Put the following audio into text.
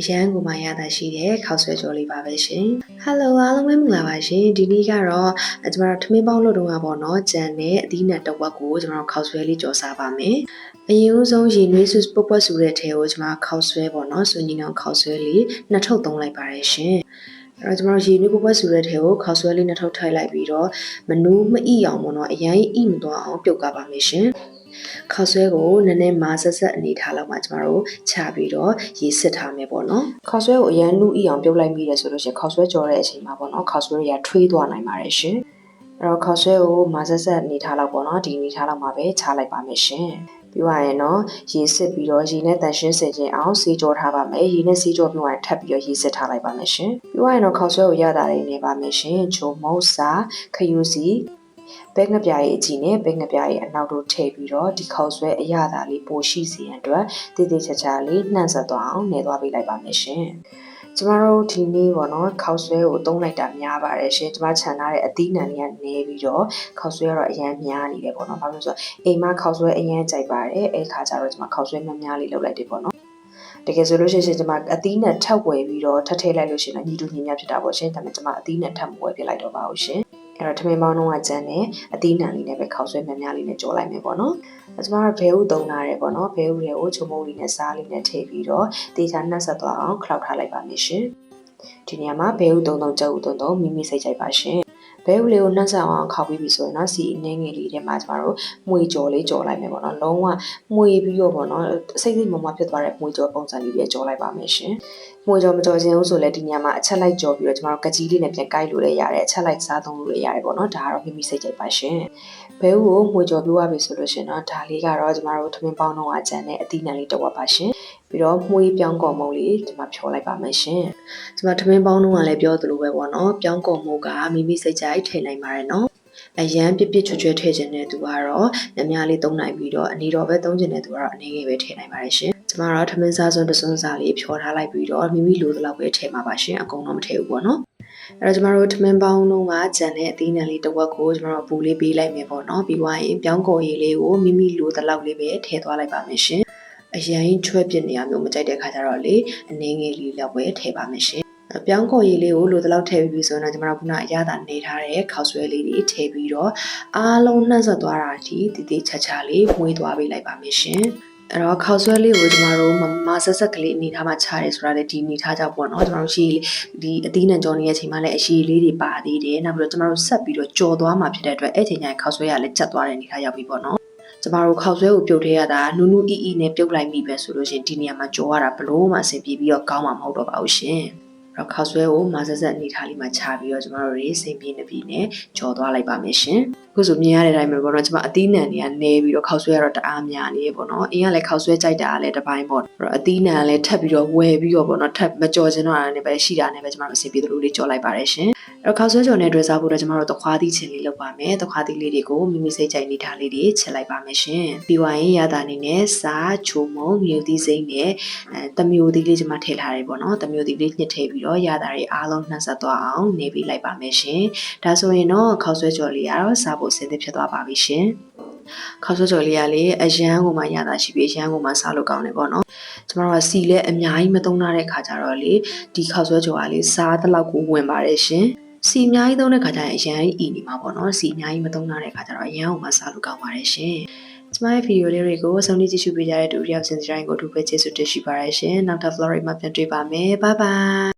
အရန်ကိုမှရတာရှိတဲ့ခောက်ဆွဲကြော်လေးပါပဲရှင်။ Hello အားလုံးပဲမင်္ဂလာပါရှင်။ဒီနေ့ကတော့အဲကျမတို့ထမင်းပေါင်းလို့တော့ပါပေါ့နော်။ကြံနဲ့အသီးနှံတစ်ဝက်ကိုကျမတို့ခောက်ဆွဲလေးကြော်စားပါမယ်။အရင်ဦးဆုံးရေနွေးစုပုတ်ပွက်စုတဲ့ထဲကိုကျမခောက်ဆွဲပေါ့နော်။ဆွညီနောင်ခောက်ဆွဲလေးနှစ်ထုပ်သုံးလိုက်ပါတယ်ရှင်။အဲ့တော့ကျမတို့ရေနွေးပုတ်ပွက်စုတဲ့ထဲကိုခောက်ဆွဲလေးနှစ်ထုပ်ထိုက်လိုက်ပြီးတော့မနူးမအိအောင်ပေါ့နော်။အရင်အိမသွားအောင်ပြုတ်ကပါမယ်ရှင်။ ခောက်ဆွဲကိုနည်းနည်းမာဆက်ဆက်အနေထားလောက်မှကျမတို့ချပြီးတော့ရေစစ်ထားမယ်ပေါ့နော်ခောက်ဆွဲကိုအရန်နုအီအောင်ပြုတ်လိုက်မိတယ်ဆိုလို့ရှိရင်ခောက်ဆွဲကြော်တဲ့အချိန်မှာပေါ့နော်ခောက်ဆွဲတွေကထွေးသွားနိုင်ပါတယ်ရှင်အဲ့တော့ခောက်ဆွဲကိုမာဆက်ဆက်အနေထားလောက်ပေါ့နော်ဒီအနေထားလောက်မှာပဲချလိုက်ပါမယ်ရှင်ပြီးသွားရင်တော့ရေစစ်ပြီးတော့ရေနဲ့တန်ရှင်းစင်ခြင်းအောင်စီကြောထားပါမယ်ရေနဲ့စီကြောပြီးတော့ထပ်ပြီးတော့ရေစစ်ထားလိုက်ပါမယ်ရှင်ပြီးသွားရင်တော့ခောက်ဆွဲကိုရတာလေးနေပါမယ်ရှင်ချိုမုတ်စာခယူစီ ဘဲငပြားရဲ့အကြည့်နဲ့ဘဲငပြားရဲ့အနောက်တို့ထည့်ပြီးတော့ဒီခေါက်ဆွဲအရသာလေးပိုရှိစေရန်အတွက်တည်တည်ချာချာလေးနှံ့ဆက်သွားအောင်နေသွားပေးလိုက်ပါမယ်ရှင်ကျမတို့ဒီနေ့ပေါ့နော်ခောက်ဆွဲကိုသုံးလိုက်တာများပါတယ်ရှင်ကျမခြံထားတဲ့အသီးနှံလေးကနေပြီးတော့ခောက်ဆွဲကတော့အရန်များနေတယ်ပေါ့နော်ဘာလို့လဲဆိုတော့အိမ်မှာခောက်ဆွဲအရန်ကြိုက်ပါတယ်အဲ့ခါကျတော့ကျမခောက်ဆွဲများများလေးလုပ်လိုက်တယ်ပေါ့နော်တကယ်ဆိုလို့ရှိရင်ကျွန်မအသီးနဲ့ထပ်ဝယ်ပြီးတော့ထပ်ထည့်လိုက်လို့ရှိရင်ညီတူညီမျှဖြစ်တာပေါ့ရှင်ဒါပေမဲ့ကျွန်မအသီးနဲ့ထပ်မဝယ်ပြလိုက်တော့ပါဘူးရှင် အဲ့တော့ထမင်းပေါင်းတော့ကကျန်တယ်အသီးနှံလေးနဲ့ပဲခောက်ဆွဲများများလေးနဲ့ကြော်လိုက်မယ်ပေါ့နော်။ကျွန်မတို့ဘဲဥသုံးလာတယ်ပေါ့နော်။ဘဲဥတွေကိုချုံမုံလေးနဲ့စားလေးနဲ့ထည့်ပြီးတော့တေချာနှက်ဆက်သွားအောင်ခောက်ထားလိုက်ပါမယ်ရှင်။ဒီနေရာမှာဘဲဥသုံးသုံးကြောက်ဥသုံးသုံးမိမိစိတ်ကြိုက်ပါရှင်။ ဘဲဥလေးကိုနှက်ဆက်အောင်ခောက်ပြီးပြီဆိုရင်တော့စီအနှင်းငယ်လေးထဲမှာကျမတို့မှုေကြော်လေးကြော်လိုက်မယ်ပေါ့နော်။လုံးဝမှုေပြီးတော့ပေါ့နော်။စိတ်စိတ်မမဖြစ်သွားတဲ့မှုေကြော်ပုံစံလေးပဲကြော်လိုက်ပါမယ်ရှင်။မှုေကြော်မကြော်ခြင်းဘူးဆိုလည်းဒီညမှာအချက်လိုက်ကြော်ပြီးတော့ကျမတို့ကကြီးလေးနဲ့ပြန်ကိုက်လို့လည်းရတယ်။အချက်လိုက်စားသုံးလို့လည်းရတယ်ပေါ့နော်။ဒါကတော့မိမိစိတ်ကြိုက်ပါရှင်။ဘဲဥကိုမှုေကြော်ပြီးသွားပြီဆိုလို့ရှင်တော့ဒါလေးကတော့ကျမတို့ထမင်းပေါင်းတော့အကျန်တဲ့အသီးနှံလေးတစ်ဝက်ပါရှင်။ ပြီးတော့မှုေးပြောင်းကုန်မုံလေးဒီမှာဖြောလိုက်ပါမယ်ရှင်။ဒီမှာထမင်းပေါင်းတော့ကလည်းပြောသလိုပဲပေါ့နော်။ပြောင်းကုန်မုံကမိမိစိတ်ကြိုက်ထည့်နိုင်ပါတယ်နော်။အရန်ပြစ်ပြစ်ချွတ်ချွတ်ထည့်ခြင်းတဲ့သူကတော့ညများလေးသုံးနိုင်ပြီးတော့အနေတော်ပဲသုံးခြင်းတဲ့သူကတော့အနေငယ်ပဲထည့်နိုင်ပါတယ်ရှင်။ကျမတို့ထမင်းစားစွန်းတစွန်းစားလေးဖြောထားလိုက်ပြီးတော့မိမိလိုသလောက်ပဲထည့်မှာပါရှင်အကုန်တော့မထည့်ဘူးပေါ့နော်။အဲ့တော့ကျမတို့ထမင်းပေါင်းလုံးကဂျန်တဲ့အသီးနှံလေးတစ်ဝက်ကိုကျမတို့အပူလေးပေးလိုက်မယ်ပေါ့နော်။ပြီးသွားရင်ပြောင်းကော်ရည်လေးကိုမိမိလိုသလောက်လေးပဲထည့်သွားလိုက်ပါမယ်ရှင်။ အရင်ချွဲပြစ်နေရမျိုးမကြိုက်တဲ့ခါကျတော့လေအနေငယ်လေးလောက်ပဲထည့်ပါမယ်ရှင်။ပြောင်းကော်ရည်လေးကိုလိုတလောက်ထည့်ပြီးဆိုတော့ကျွန်တော်ခုနအရသာနေထားတဲ့ခောက်ဆွဲလေးတွေထည့်ပြီးတော့အားလုံးနှံ့ဆက်သွားတာဒီတည်တည်ချာချာလေးမွေးသွားပေးလိုက်ပါမယ်ရှင်။အဲ့တော့ခောက်ဆွဲလေးကိုကျမတို့မဆက်ဆက်ကလေးအနေထားမှာချရဲဆိုတာလေဒီအနေထားကြောင့်ပေါ့နော်ကျမတို့ရှိဒီအသီးနဲ့ကြော်နေတဲ့အချိန်မှာလည်းအရှိလေးတွေပါသေးတယ်နောက်ပြီးတော့ကျမတို့ဆက်ပြီးတော့ကြော်သွားမှာဖြစ်တဲ့အတွက်အဲ့ချိန်ကျရင်ခောက်ဆွဲရလည်းချက်သွားတဲ့အနေထားရောက်ပြီပေါ့နော် ကျမတို့ခောက်ဆွဲကိုပြုတ်ထည့်ရတာနူးနူးအီအီနဲ့ပြုတ်လိုက်မိပဲဆိုလို့ရှင်ဒီနေရာမှာကြော်ရတာဘလို့မှအဆင်ပြေပြီးတော့ကောင်းမှာမဟုတ်တော့ပါဘူးရှင်တော့ခောက်ဆွဲကိုမာဆက်ဆက်အနေထားလေးမှာခြာပြီးတော့ကျမတို့တွေစိတ်ပြင်းနေပြီနဲ့ကြော်သွားလိုက်ပါမယ်ရှင်အခုဆိုမြင်ရတဲ့အတိုင်းပဲပေါ့နော်ကျမအသီးနှံတွေကနေပြီးတော့ခောက်ဆွဲကတော့တအားများနေရေပေါ့နော်အင်းကလည်းခောက်ဆွဲကြိုက်တာကလည်းတစ်ပိုင်းပေါ့အဲ့တော့အသီးနှံကလည်းထပ်ပြီးတော့ဝယ်ပြီးတော့ပေါ့နော်ထပ်မကြော်ချင်တော့တာနဲ့ပဲရှိတာနဲ့ပဲကျမတို့အစီအပြေသလိုလေးကြော်လိုက်ပါတယ်ရှင်အဲ့ တော့ခောက်ဆွဲကြော်နဲ့တွဲစားဖို့တော့ကျမတို့တခွားသီးချင်လေးလုပ်ပါမယ်တခွားသီးလေးတွေကိုမိမိစိတ်ကြိုက်နေတာလေးတွေချက်လိုက်ပါမယ်ရှင်ပြီးွားရင်ရတာအနေနဲ့စားချိုမုံမြူသီးစိမ့်နဲ့အဲတမျိုးသီးလေးကျမထည့်ထားတယ်ပေါ့နော်တမျိုးသီးလေးညှစ်ထည့်ပြီးတော့ရတာတွေအားလုံးနှံ့ဆက်သွားအောင်နေပြီးလိုက်ပါမယ်ရှင်ဒါဆိုရင်တော့ခောက်ဆွဲကြော်လေးကတော့စားဖို့အဆင်သင့်ဖြစ်သွားပါပြီရှင်ခောက်ဆွဲကြော်လေးကလေအရန်ကိုမှရတာရှိပြီးအရန်ကိုမှစားလို့ကောင်းတယ်ပေါ့နော်ကျမတို့ကစီလဲအများကြီးမသုံးထားတဲ့ခါကျတော့လေဒီခောက်ဆွဲကြော်ကလေစားတဲ့လောက်ကိုဝင်ပါတယ်ရှင် စီအများကြီးသုံးတဲ့ခါကျရင်အရန်အီနေမှာပေါ့နော်စီအများကြီးမသုံးထားတဲ့ခါကျတော့အရန်ကိုမှစားလို့ကောင်းပါတယ်ရှင်ကျမရဲ့ဗီဒီယိုလေးတွေကိုဆုံးဖြတ်ကြည့်ရှုပေးကြတဲ့တူတယောက်စင်စတိုင်းကိုအထူးပဲကျေးဇူးတင်ရှိပါတယ်ရှင်နောက်ထပ် Florida မှာပြန်တွေ့ပါမယ် bye bye